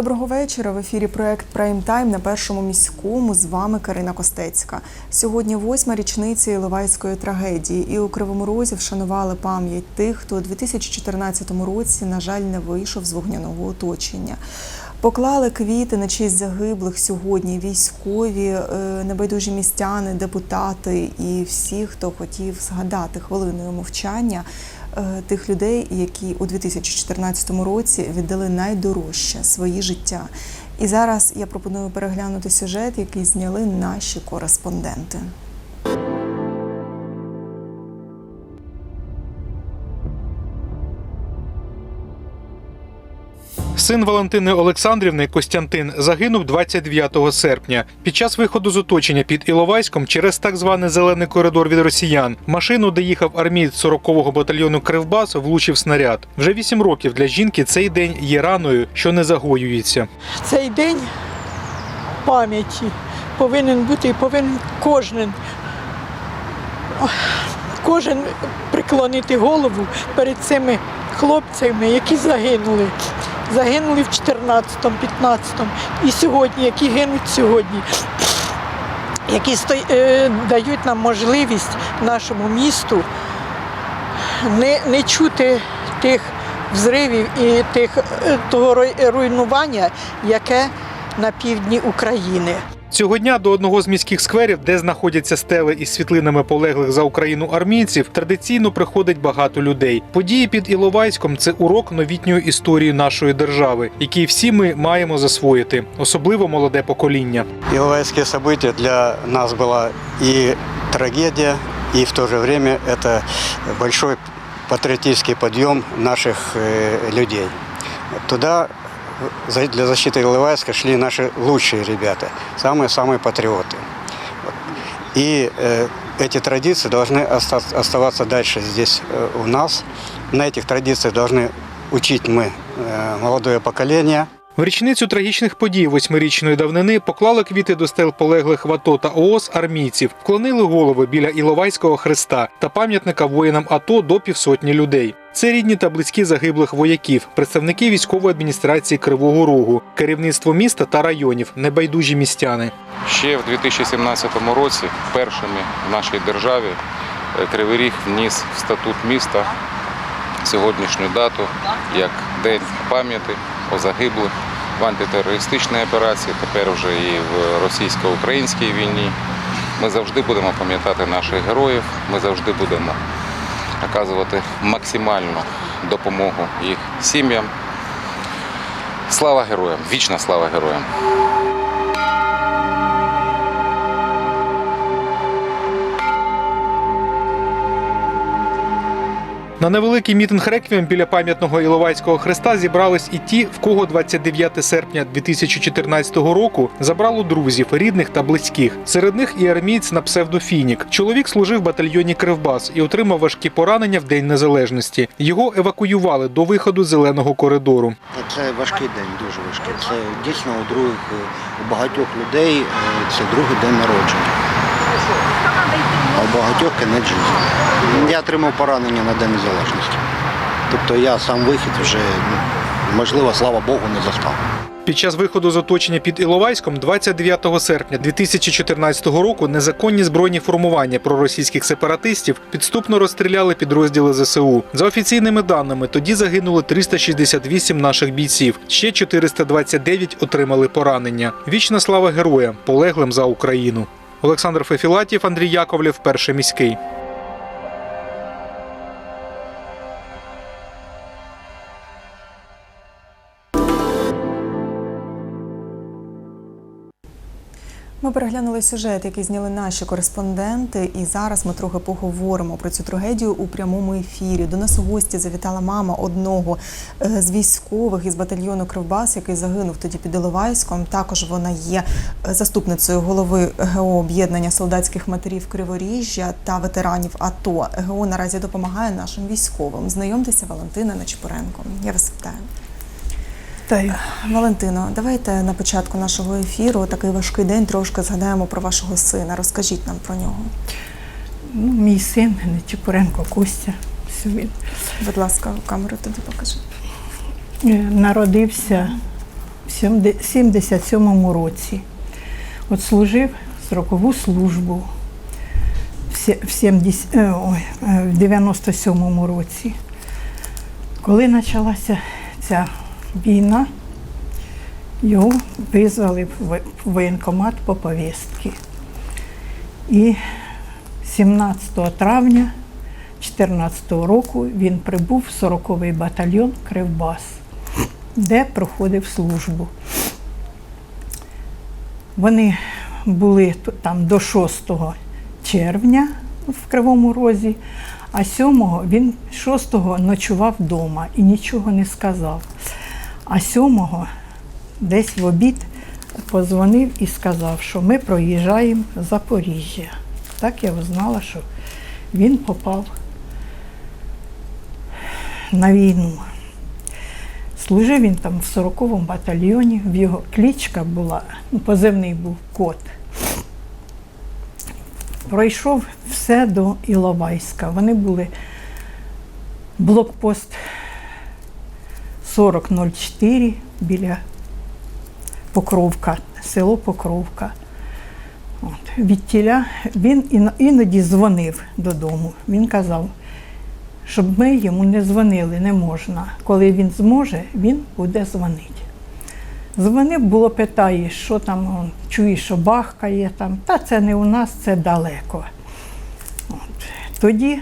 Доброго вечора. В ефірі проект Прайм Тайм на першому міському. З вами Карина Костецька. Сьогодні восьма річниця Іловайської трагедії, і у Кривому Розі вшанували пам'ять тих, хто у 2014 році, на жаль, не вийшов з вогняного оточення. Поклали квіти на честь загиблих сьогодні військові, е, небайдужі містяни, депутати і всі, хто хотів згадати хвилиною мовчання е, тих людей, які у 2014 році віддали найдорожче свої життя. І зараз я пропоную переглянути сюжет, який зняли наші кореспонденти. Син Валентини Олександрівни Костянтин загинув 29 серпня. Під час виходу з оточення під Іловайськом через так званий зелений коридор від росіян машину, де їхав армієць 40-го батальйону Кривбас, влучив снаряд. Вже вісім років для жінки цей день є раною, що не загоюється. Цей день пам'яті повинен бути і повинен кожен, кожен преклонити голову перед цими хлопцями, які загинули. Загинули в 14-му, 15-му і сьогодні, які гинуть сьогодні, які сто- е, дають нам можливість нашому місту не, не чути тих взривів і тих, е, того руйнування, яке на півдні України. Цього дня до одного з міських скверів, де знаходяться стели із світлинами полеглих за Україну армійців, традиційно приходить багато людей. Події під Іловайськом це урок новітньої історії нашої держави, який всі ми маємо засвоїти, особливо молоде покоління. Иловайские события для нас была и трагедия, и в то же время это большой патриотический подъем наших э, людей. Туда э, за- для защиты Иловайска шли наши лучшие ребята, самые-самые патриоты. Вот. И э, эти традиции должны оста- оставаться дальше здесь э, у нас. На этих традициях должны учить мы э, молодое поколение. В річницю трагічних подій восьмирічної давнини поклали квіти до стел полеглих в АТО та ООС армійців, вклонили голови біля Іловайського хреста та пам'ятника воїнам АТО до півсотні людей. Це рідні та близькі загиблих вояків, представники військової адміністрації Кривого Рогу, керівництво міста та районів, небайдужі містяни. Ще в 2017 році першими в нашій державі е, Кривий Ріг вніс в статут міста сьогоднішню дату як День пам'яті о загиблих в антитерористичній операції, тепер вже і в російсько-українській війні. Ми завжди будемо пам'ятати наших героїв, ми завжди будемо оказувати максимальну допомогу їх сім'ям. Слава героям! Вічна слава героям! На невеликий мітинг реквієм біля пам'ятного Іловайського хреста зібрались і ті, в кого 29 серпня 2014 року забрало друзів, рідних та близьких. Серед них і армієць на псевдофінік. Чоловік служив в батальйоні Кривбас і отримав важкі поранення в День Незалежності. Його евакуювали до виходу зеленого коридору. Це важкий день, дуже важкий. Це дійсно у других у багатьох людей е, це другий день народження. А у багатьох кінець життя. Я отримав поранення на День Незалежності. Тобто я сам вихід вже, ну, можливо, слава Богу, не застав. Під час виходу з оточення під Іловайськом 29 серпня 2014 року незаконні збройні формування проросійських сепаратистів підступно розстріляли підрозділи ЗСУ. За офіційними даними, тоді загинули 368 наших бійців. Ще 429 отримали поранення. Вічна слава героям, полеглим за Україну. Олександр Фефілатів, Андрій Яковлів, перший міський. Ми переглянули сюжет, який зняли наші кореспонденти, і зараз ми трохи поговоримо про цю трагедію у прямому ефірі. До нас у гості завітала мама одного е, з військових із батальйону Кривбас, який загинув тоді під Іловайськом. Також вона є е, заступницею голови ГО об'єднання солдатських матерів Криворіжжя та ветеранів АТО. ГО наразі допомагає нашим військовим. Знайомтеся, Валентина Нечипоренко. Я вас вітаю. Та Валентино, давайте на початку нашого ефіру такий важкий день трошки згадаємо про вашого сина. Розкажіть нам про нього. ну, мій син Нечипоренко Костя. Він Будь ласка, камеру тоді покажи. е, народився в 77-му році. От служив строкову службу в 70, е, ой, е, в 97-му році. Коли почалася ця війна, його визвали в воєнкомат по повістці. І 17 травня 2014 року він прибув в 40-й батальйон Кривбас, де проходив службу. Вони були там до 6 червня в Кривому Розі, а 7-го він 6-го ночував вдома і нічого не сказав. А 7 десь в обід позвонив і сказав, що ми проїжджаємо Запоріжжя. Так я узнала, що він попав на війну. Служив він там в 40-му батальйоні, в його клічка була, ну, позивний був кот. Пройшов все до Іловайська. Вони були блокпост 4004 біля Покровка, село Покровка. От. Від тіля він іноді дзвонив додому. Він казав, щоб ми йому не дзвонили, не можна. Коли він зможе, він буде дзвонити. Дзвонив, було питає, що там, он, чуєш, що бахкає там. Та це не у нас, це далеко. От. Тоді,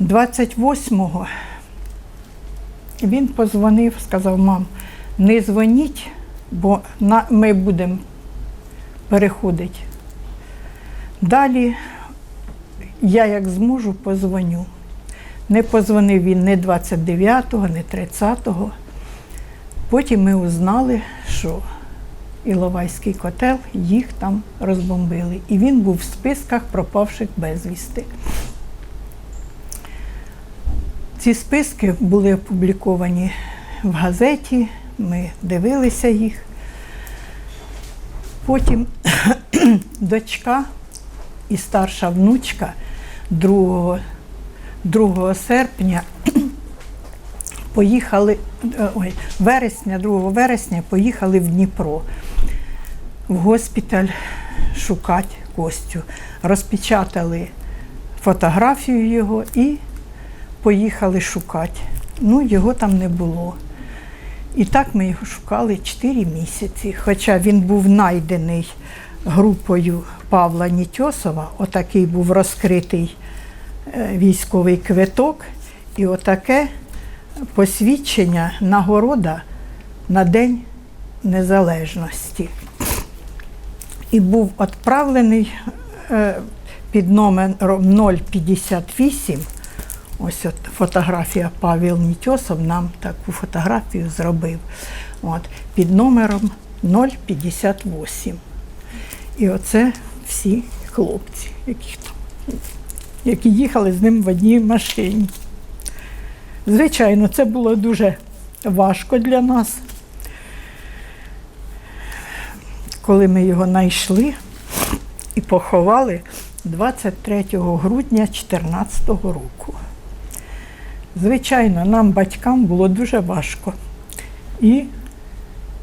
28-го, він позвонив, сказав, мам, не дзвоніть, бо на, ми будемо переходити. Далі я як зможу, позвоню. Не позвонив він ні 29-го, ні 30-го. Потім ми узнали, що Іловайський котел їх там розбомбили. І він був в списках пропавших безвісти. Ці списки були опубліковані в газеті, ми дивилися їх. Потім дочка і старша внучка 2, 2 серпня поїхали, е, ой, вересня, 2 вересня поїхали в Дніпро в госпіталь шукати Костю. Розпечатали фотографію його і поїхали шукати. Ну, його там не було. І так ми його шукали 4 місяці. Хоча він був найдений групою Павла Нітьосова, отакий був розкритий е, військовий квиток, і отаке посвідчення нагорода на День Незалежності. І був відправлений е, під номером 058 Ось от фотографія Павел Нітьосов нам таку фотографію зробив. От, під номером 058. І оце всі хлопці, які, які їхали з ним в одній машині. Звичайно, це було дуже важко для нас. Коли ми його знайшли і поховали 23 грудня 2014 року. Звичайно, нам, батькам, було дуже важко. І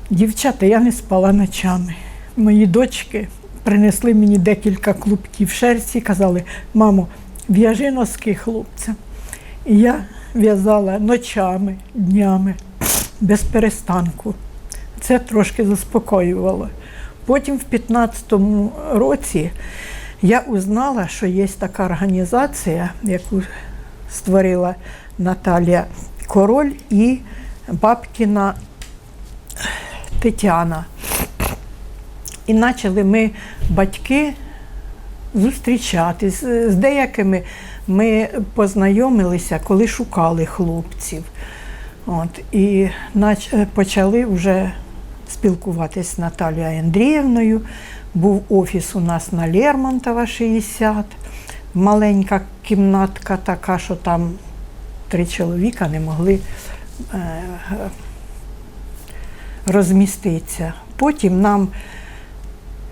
дівчата, я не спала ночами. Мої дочки принесли мені декілька клубків шерсті і казали, мамо, в'яжи носки хлопцям. І я в'язала ночами, днями, без перестанку. Це трошки заспокоювало. Потім в 15-му році я узнала, що є така організація, яку створила Наталія Король і бабкіна Тетяна. І почали ми, батьки, зустрічатись. З деякими ми познайомилися, коли шукали хлопців. От, і почали вже спілкуватись з Наталією Андріївною. Був офіс у нас на Лермонтова 60, маленька кімнатка така, що там три чоловіка не могли е, розміститися. Потім нам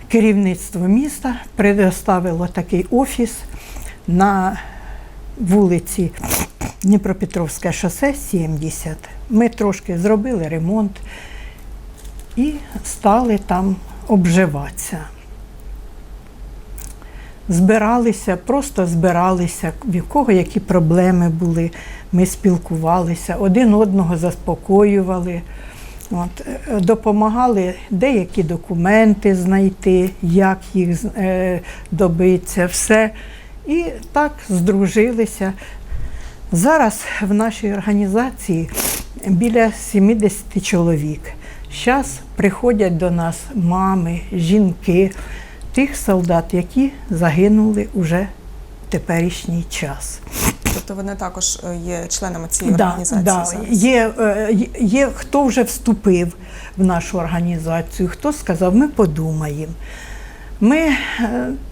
керівництво міста предоставило такий офіс на вулиці Дніпропетровське шосе 70. Ми трошки зробили ремонт. і стали там обживатися. Збиралися, просто збиралися, в кого які проблеми були. Ми спілкувалися, один одного заспокоювали, от, е, допомагали деякі документи знайти, як їх е, добитися, все. І так здружилися. Зараз в нашій організації біля 70 чоловік. Зараз приходять до нас мами, жінки, тих солдат, які загинули уже в теперішній час. Тобто вони також е, є членами цієї Да, організації да. зараз? Є, е, є- є хто вже вступив в нашу організацію, хто сказав, ми подумаємо. Ми е,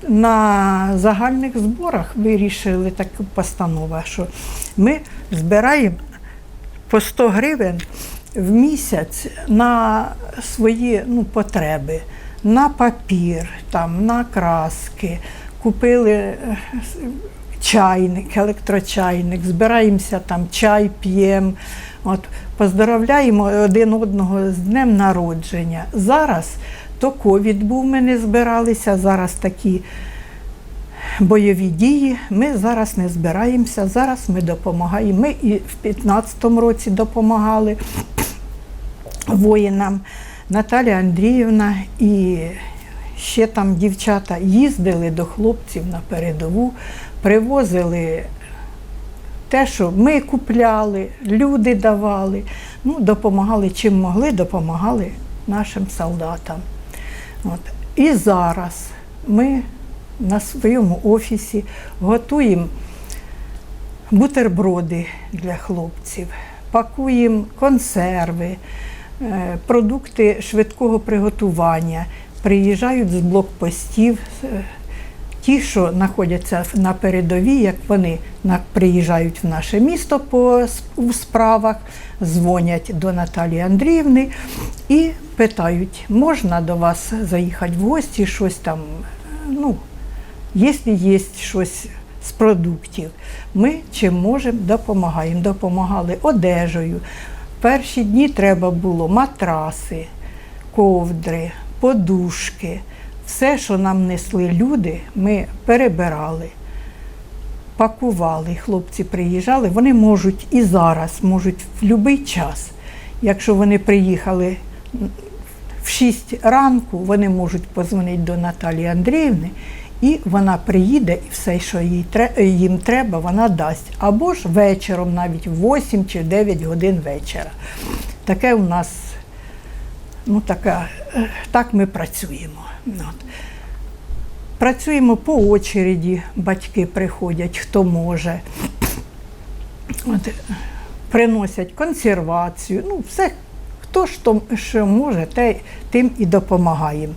на загальних зборах вирішили таку постанову, що ми збираємо по 100 гривень в місяць на свої ну, потреби, на папір, там, на краски. Купили е, чайник, електрочайник, збираємося там, чай п'ємо. Поздоровляємо один одного з днем народження. Зараз то ковід був, ми не збиралися, зараз такі бойові дії. Ми зараз не збираємося, зараз ми допомагаємо. Ми і в 2015 році допомагали воїнам. Наталя Андріївна і ще там дівчата їздили до хлопців на передову, привозили те, що ми купляли, люди давали, ну, допомагали чим могли, допомагали нашим солдатам. От. І зараз ми на своєму офісі готуємо бутерброди для хлопців, пакуємо консерви, продукти швидкого приготування, приїжджають з блокпостів. е, Ті, що знаходяться на передовій, як вони приїжджають в наше місто по справах, дзвонять до Наталії Андріївни і питають, можна до вас заїхати в гості, щось там, е, ну, Якщо є щось з продуктів, ми чим можемо, допомагаємо. Допомагали одежею. Перші дні треба було матраси, ковдри, подушки. Все, що нам несли люди, ми перебирали, пакували. Хлопці приїжджали, вони можуть і зараз, можуть в будь-який час. Якщо вони приїхали в 6 ранку, вони можуть позвонити до Наталії Андріївни, і вона приїде і все, що їй їм треба, вона дасть. Або ж вечором, навіть 8 чи 9 годин вечора. Таке у нас, ну така, е, так ми працюємо. От. Працюємо по очереді, батьки приходять, хто може. От, приносять консервацію, ну, все, хто то, що може, те, тим і допомагаємо.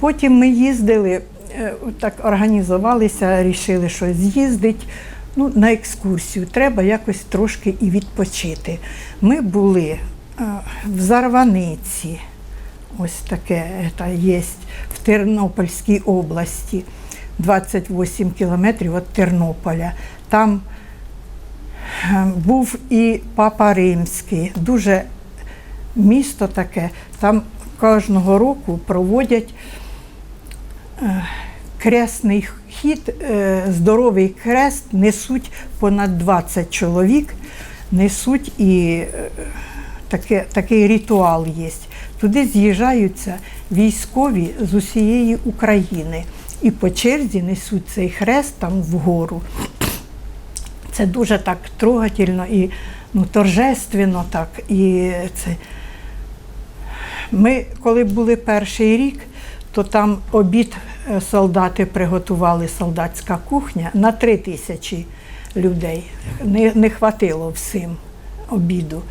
Потім ми їздили, так організувалися, рішили, що з'їздить ну, на екскурсію. Треба якось трошки і відпочити. Ми були е, в Зарваниці, ось таке це є в Тернопільській області, 28 кілометрів від Тернополя. Там е, був і Папа Римський, дуже місто таке. Там кожного року проводять е, кресний хід, е, здоровий крест, несуть понад 20 чоловік, несуть і е, таке, такий ритуал є. Туди з'їжджаються військові з усієї України і по черзі несуть цей хрест там вгору. Це дуже так трогательно і ну, торжественно так. І це. Ми, коли були перший рік, то там обід е, солдати приготували солдатська кухня на три тисячі людей. Не, не хватило всім обіду.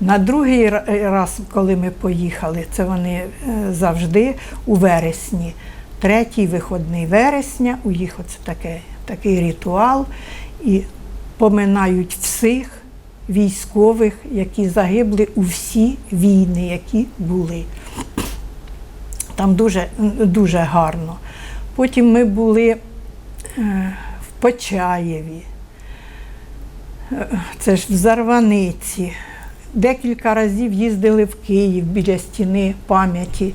На другий раз, коли ми поїхали, це вони е, завжди у вересні. Третій виходний вересня, у їх оце таке, такий ритуал, і поминають всіх військових, які загибли у всі війни, які були. Там дуже, дуже гарно. Потім ми були е, в Почаєві, е, це ж в Зарваниці. декілька разів їздили в Київ біля стіни пам'яті.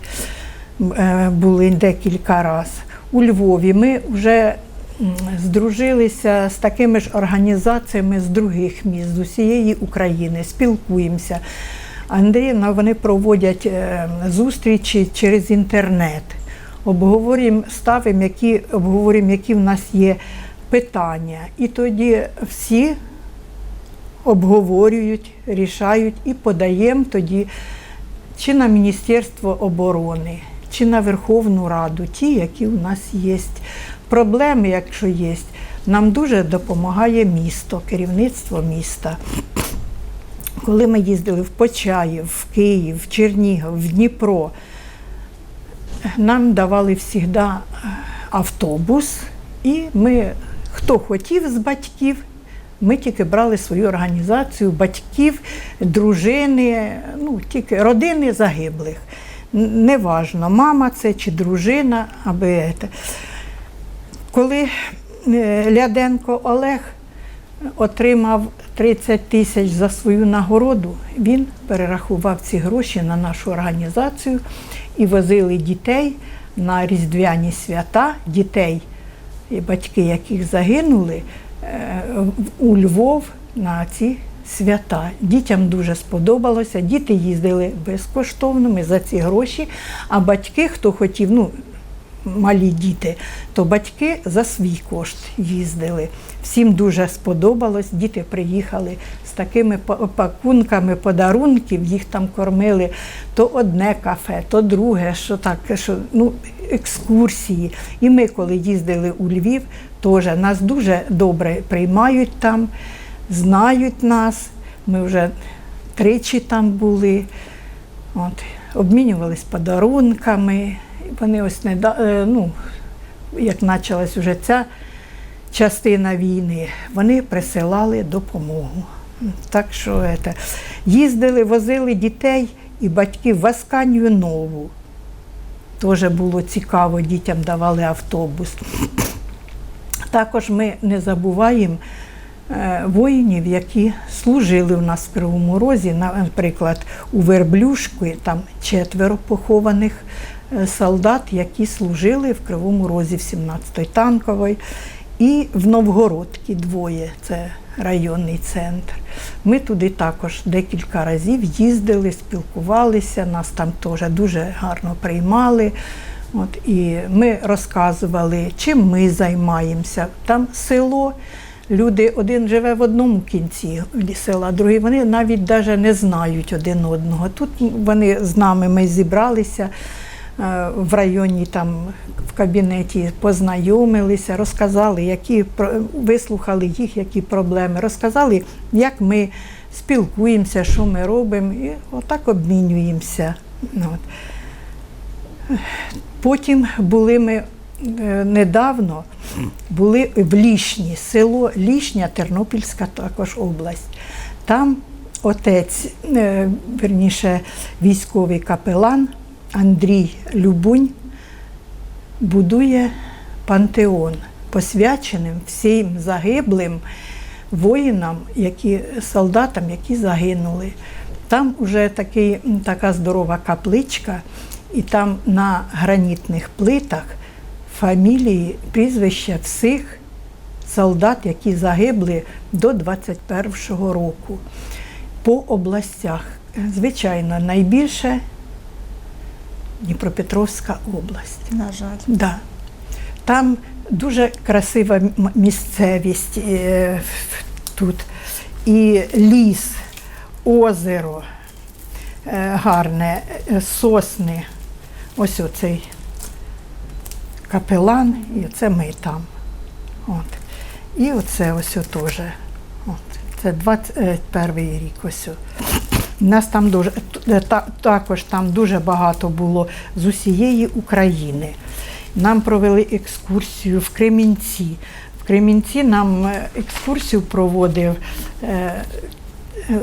е, Були декілька разів. У Львові ми вже здружилися з такими ж організаціями з других міст, з усієї України, спілкуємося. Андріївна, вони проводять е, зустрічі через інтернет. Обговорюємо, ставимо, які, обговорюємо, які в нас є питання. І тоді всі обговорюють, рішають і подаємо тоді чи на Міністерство оборони, чи на Верховну Раду, ті, які у нас є. Проблеми, якщо є, нам дуже допомагає місто, керівництво міста. Коли ми їздили в Почаїв, в Київ, в Чернігів, в Дніпро, нам давали завжди автобус, і ми, хто хотів з батьків, ми тільки брали свою організацію батьків, дружини, ну, тільки родини загиблих. Неважно, мама це чи дружина, аби це. Коли е, Ляденко Олег отримав 30 тисяч за свою нагороду, він перерахував ці гроші на нашу організацію і возили дітей на різдвяні свята, дітей батьки, яких загинули, е, у Львов на ці свята. Дітям дуже сподобалося. Діти їздили безкоштовно, ми за ці гроші, а батьки, хто хотів, ну, малі діти, то батьки за свій кошт їздили. Всім дуже сподобалось. Діти приїхали з такими па- пакунками подарунків, їх там кормили то одне кафе, то друге, що так, що ну, екскурсії. І ми, коли їздили у Львів, теж нас дуже добре приймають там, знають нас. Ми вже тричі там були. От, обмінювались подарунками. Вони ось не ну, як почалась вже ця частина війни, вони присилали допомогу. Так що це, їздили, возили дітей і батьків в Асканію Нову. Теж було цікаво, дітям давали автобус. Також ми не забуваємо е, воїнів, які служили у нас в Кривому Розі, наприклад, у Верблюшку, там четверо похованих е, солдат, які служили в Кривому Розі в 17-й танковій, і в Новгородці двоє, це районний центр. Ми туди також декілька разів їздили, спілкувалися, нас там теж дуже гарно приймали. От, і ми розказували, чим ми займаємося. Там село, люди, один живе в одному кінці села, другий вони навіть даже не знають один одного. Тут вони з нами ми зібралися е, в районі, там в кабінеті познайомилися, розказали, які вислухали їх, які проблеми, розказали, як ми спілкуємося, що ми робимо, і отак обмінюємося. От. Потім були ми е, недавно були в Лішні, село Лішня, Тернопільська також область. Там отець, е, верніше, військовий капелан Андрій Любунь будує пантеон, посвяченим всім загиблим воїнам, які, солдатам, які загинули. Там вже такий, така здорова капличка, і там на гранітних плитах фамілії, прізвища всіх солдат, які загибли до 21-го року по областях. Звичайно, найбільше Дніпропетровська область. На жаль. Да. Там дуже красива місцевість е, тут. І ліс, озеро е, гарне, е, сосни. Ось оцей капелан, і це ми там. От. І оце ось теж. Це 21 рік ось. Нас там дуже та- також там дуже багато було з усієї України. Нам провели екскурсію в Кремінці. В Кремінці нам е, екскурсію проводив е,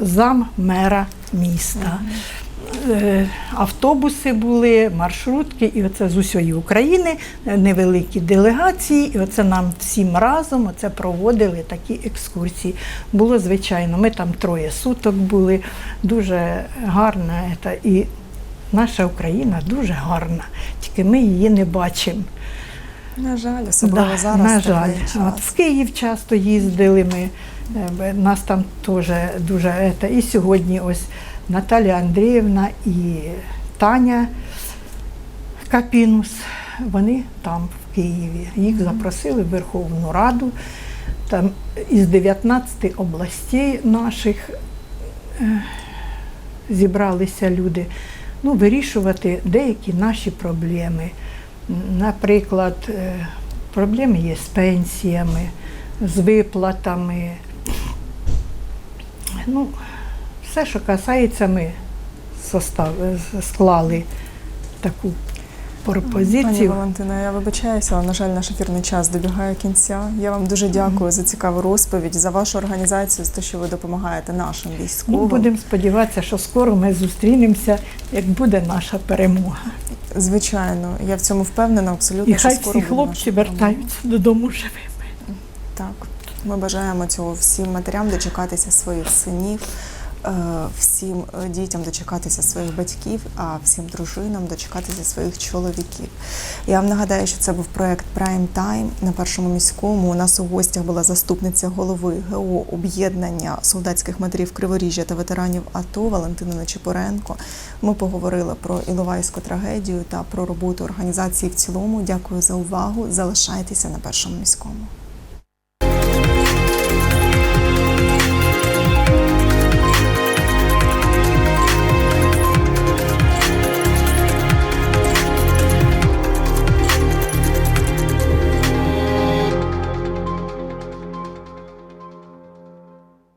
зам мера міста. Е, автобуси були, маршрутки, і оце з усієї України е, невеликі делегації, і оце нам всім разом оце проводили такі екскурсії. Було звичайно, ми там троє суток були, дуже гарна. ета, І наша Україна дуже гарна, тільки ми її не бачимо. На жаль, особливо Да, зараз. на жаль. От в Київ часто їздили ми. е, Нас там теж дуже. ета, І сьогодні ось Наталя Андріївна і Таня Капінус. Вони там в Києві. Їх запросили в Верховну Раду. Там із 19 областей наших е, зібралися люди ну, вирішувати деякі наші проблеми. Наприклад, е, проблеми є з пенсіями, з виплатами. Ну, все, що касається, ми состав, склали таку Пані пропозицію. Валентина, я вибачаюся, але на жаль, наш ефірний час добігає кінця. Я вам дуже дякую за цікаву розповідь, за вашу організацію, за те, що ви допомагаєте нашим військовим. будемо сподіватися, що скоро ми зустрінемося, як буде наша перемога. Звичайно, я в цьому впевнена. Абсолютно І що хай скоро всі хлопці вертаються додому живими. Так, ми бажаємо цього всім матерям дочекатися своїх синів, е, всім е, дітям дочекатися своїх батьків, а всім дружинам дочекатися своїх чоловіків. Я вам нагадаю, що це був проект Prime Time на першому міському. У нас у гостях була заступниця голови ГО об'єднання солдатських матерів Криворіжжя та ветеранів АТО Валентина Нечипоренко. Ми поговорили про Іловайську трагедію та про роботу організації в цілому. Дякую за увагу. Залишайтеся на першому міському.